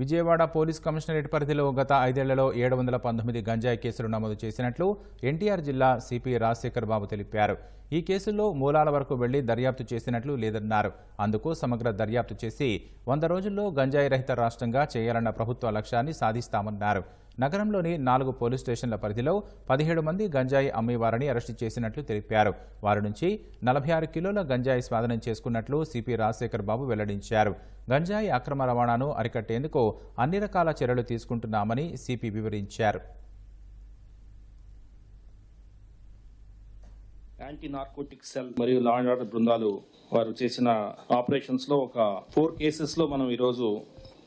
Vijayawada police commissionerate పరిధిలో గత ఐదేళ్ళలో ఏడు వందల పంతొమ్మిది గంజాయి కేసులు నమోదు చేసినట్లు ఎన్టీఆర్ జిల్లా సిపి రాజశేఖర్ బాబు తెలిపారు. ఈ కేసుల్లో మూలాల వరకు వెళ్ళి దర్యాప్తు చేసినట్లు లేదన్నారు. అందుకు సమగ్ర దర్యాప్తు చేసి వంద రోజుల్లో గంజాయి రహిత రాష్ట్రంగా చేయాలన్న ప్రభుత్వ లక్ష్యాన్ని సాధిస్తామన్నారు. నగరంలోని నాలుగు పోలీస్ స్టేషన్ల పరిధిలో పదిహేడు మంది గంజాయి అమ్మేవారని అరెస్టు చేసినట్లు తెలిపారు. వారి నుంచి నలభై ఆరు కిలోల గంజాయి స్వాధీనం చేసుకున్నట్లు సిపి రాజశేఖర్ బాబు వెల్లడించారు. గంజాయి అక్రమ రవాణాను అరికట్టేందుకు అన్ని రకాల చర్యలు తీసుకుంటున్నామని సిపి వివరించారు. యాంటీ నార్కోటిక్ సెల్ మరియు లా అండ్ ఆర్డర్ బృందాలు వారు చేసిన ఆపరేషన్స్లో ఒక ఫోర్ కేసెస్లో మనం ఈరోజు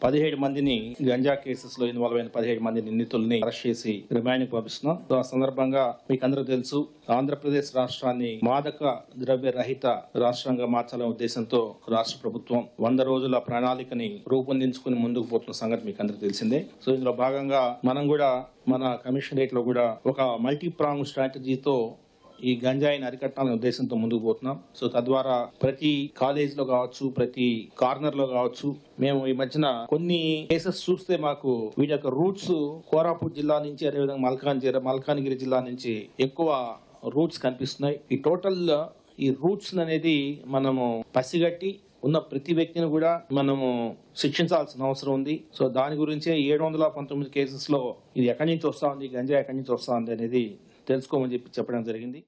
పదిహేడు మందిని గంజా కేసెస్లో ఇన్వాల్వ్ అయిన పదిహేడు మంది నిందితుల్ని అరెస్ట్ చేసి రిమాండ్ పంపిస్తున్నాం. ఆ సందర్భంగా మీకు అందరూ తెలుసు ఆంధ్రప్రదేశ్ రాష్ట్రాన్ని మాదక ద్రవ్య రహిత రాష్ట్రంగా మార్చాలనే ఉద్దేశంతో రాష్ట్ర ప్రభుత్వం వంద రోజుల ప్రణాళికని రూపొందించుకుని ముందుకు పోతున్న సంగతి మీకు అందరికీ తెలిసిందే. సో ఇందులో భాగంగా మనం కూడా మన కమిషనరేట్లో కూడా ఒక మల్టీ ప్రాంగ్ స్ట్రాటజీతో ఈ గంజాయిని అరికట్టాలనే ఉద్దేశంతో ముందుకు పోతున్నాం. సో తద్వారా ప్రతి కాలేజ్లో కావచ్చు ప్రతి కార్నర్లో కావచ్చు మేము ఈ మధ్యన కొన్ని కేసెస్ చూస్తే మాకు వీటి యొక్క రూట్స్ కోరాపూట్ జిల్లా నుంచి అదేవిధంగా మల్కాన్గిరి మల్కాన్గిరి జిల్లా నుంచి ఎక్కువ రూట్స్ కనిపిస్తున్నాయి. ఈ టోటల్ ఈ రూట్స్ అనేది మనము పసిగట్టి ఉన్న ప్రతి వ్యక్తిని కూడా మనము శిక్షించాల్సిన అవసరం ఉంది. సో దాని గురించే ఏడు వందల పంతొమ్మిది కేసెస్లో ఇది ఎక్కడి నుంచి వస్తా ఉంది గంజా ఎక్కడి నుంచి వస్తా ఉంది అనేది తెలుసుకోమని చెప్పి చెప్పడం జరిగింది.